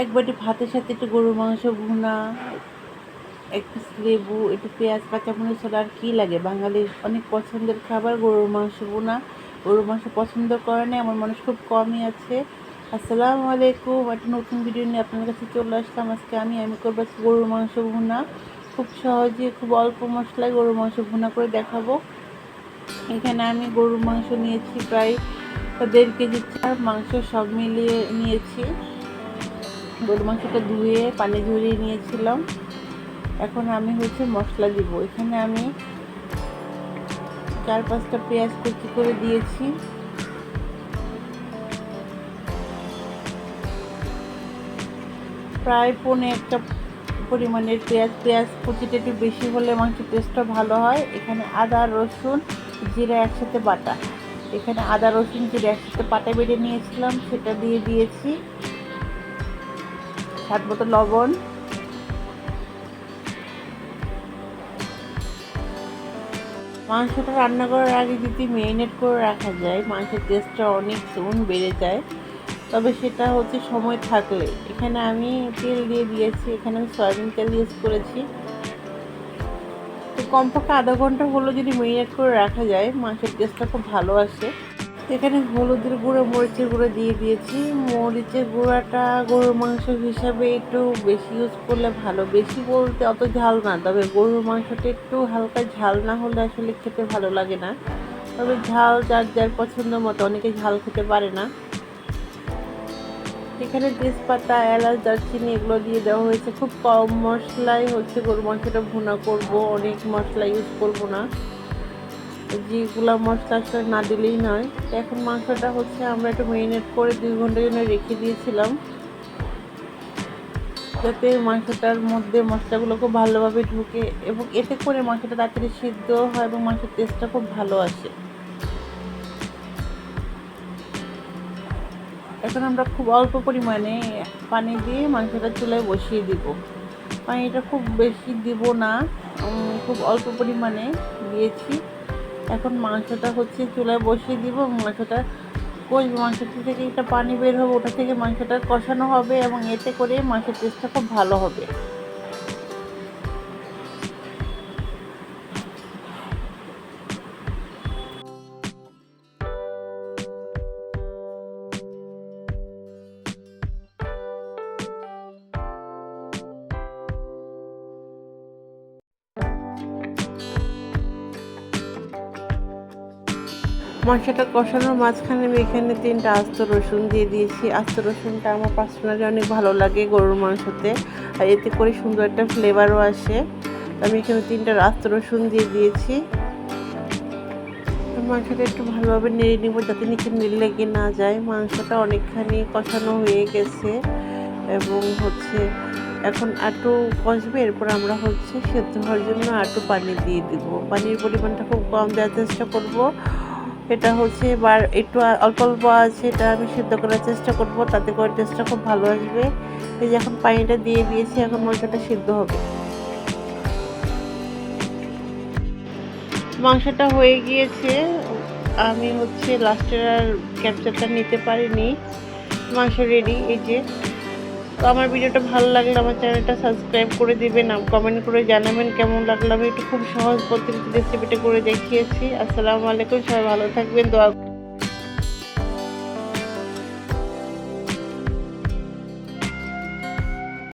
এক বাটি ভাতের সাথে একটু গরুর মাংস ভুনা, এক পিস লেবু, একটু পেঁয়াজ, কাঁচামরিচ ছাড়া আর কী লাগে? বাঙালির অনেক পছন্দের খাবার গরুর মাংস ভুনা। গরুর মাংস পছন্দ করে না এমন মানুষ খুব কমই আছে। আসসালামু আলাইকুম, একটা নতুন ভিডিও নিয়ে আপনার কাছে চলে আসলাম। আজকে আমি আমি করব গরুর মাংস ভুনা। খুব সহজে, খুব অল্প মশলায় গরুর মাংস ভুনা করে দেখাবো। এখানে আমি গরুর মাংস নিয়েছি প্রায় দেড় কেজি মাংস সব মিলিয়ে নিয়েছি। গরুর মাংসটা ধুয়ে পানি ঝরিয়ে নিয়েছিলাম। এখন আমি হচ্ছে মশলা দিব। এখানে আমি চার পাঁচটা পেঁয়াজ কুচি করে দিয়েছি। প্রায় পৌনে একটা পরিমাণের পেঁয়াজ। পেঁয়াজ কুচিটা একটু বেশি হলে মাংসের টেস্টটা ভালো হয়। এখানে আদা, রসুন, জিরা একসাথে বাটা। এখানে আদা, রসুন, জিরা একসাথে পাটা বেটে নিয়েছিলাম। সেটা দিয়ে দিয়েছি। সাত মতো লবণ। মাংসটা রান্না করার আগে যদি মেরিনেট করে রাখা যায়, মাংসের টেস্টটা অনেক গুণ বেড়ে যায়। তবে সেটা হচ্ছে সময় থাকলে। এখানে আমি তেল দিয়ে দিয়েছি, এখানে আমি সয়াবিন তেল ইউজ করেছি। তো কমপক্ষে আধা ঘণ্টা হলো যদি মেরিনেট করে রাখা যায়, মাংসের টেস্টটা খুব ভালো আসে। এখানে হলুদের গুঁড়ো, মরিচের গুঁড়ো দিয়ে দিয়েছি। মরিচের গুঁড়াটা গরুর মাংস হিসাবে একটু বেশি ইউজ করলে ভালো। বেশি বলতে অত ঝাল না, তবে গরুর মাংসটা একটু হালকা ঝাল না হলে আসলে খেতে ভালো লাগে না। তবে ঝাল যার যার পছন্দ মতো, অনেকে ঝাল খেতে পারে না। এখানে তেজপাতা, এলাচ, দারচিনি এগুলো দিয়ে দেওয়া হয়েছে। খুব কম মশলায় হচ্ছে গরু মাংসটা ভুনা করব, অনেক মশলা ইউজ করব না। যেগুলো মশলা আসলে না দিলেই নয়। এখন মাংসটা হচ্ছে আমরা একটু মেরিনেট করে দুই ঘণ্টার জন্য রেখে দিয়েছিলাম। যাতে মাংসটার মধ্যে মশলাগুলো খুব ভালোভাবে ঢুকে এবং এতে করে মাংসটা তাড়াতাড়ি সিদ্ধ হয় এবং মাংসের টেস্টটা খুব ভালো আসে। এখন আমরা খুব অল্প পরিমাণে পানি দিয়ে মাংসটা চুলায় বসিয়ে দিব। পানিটা খুব বেশি দিব না খুব অল্প পরিমাণে দিয়েছি। এখন মাংসটা হচ্ছে চুলায় বসিয়ে দিব, মাংসটা কষবো। মাংসটা থেকে একটা পানি বের হবে, ওটা থেকে মাংসটা কষানো হবে এবং এতে করে মাংসের টেস্টটা খুব ভালো হবে। মশলাটা কষানোর মাঝখানে আমি এখানে তিনটা আস্ত রসুন দিয়ে দিয়েছি। আস্ত রসুনটা আমার পার্সোনালি অনেক ভালো লাগে গরুর মাংসতে, আর এতে করে সুন্দর একটা ফ্লেভারও আসে। আমি এখানে তিনটা আস্ত রসুন দিয়ে দিয়েছি। মাংসটা একটু ভালোভাবে নেড়ে নিব যাতে নিচে নেড়ে লেগে না যায়। মাংসটা অনেকখানি কষানো হয়ে গেছে এবং হচ্ছে এখন আটু কষবে, এরপর আমরা হচ্ছে সেদ্ধ হওয়ার জন্য আটু পানি দিয়ে দিব। পানির পরিমাণটা খুব কম দেওয়ার চেষ্টা করব। এটা হচ্ছে এবার একটু অল্প অল্প আছে, এটা আমি সিদ্ধ করার চেষ্টা করব, তাতে করে টেস্টটা খুব ভালো আসবে। এই যে এখন পানিটা দিয়ে দিয়েছি, এখন মাংসটা সিদ্ধ হবে। মাংসটা হয়ে গিয়েছে, আমি হচ্ছে লাস্টের আর ক্যাপচারটা নিতে পারিনি। মাংস রেডি এই যে। তো আমার ভিডিওটা ভালো লাগলে আমার চ্যানেলটা সাবস্ক্রাইব করে দিবেন কমেন্ট করে জানাবেন কেমন লাগল। আমি একটু খুব সহজ পদ্ধতিতে রেসিপিটা করে দেখিয়েছি। আসসালামু আলাইকুম, সবাই ভালো থাকবেন, দোয়া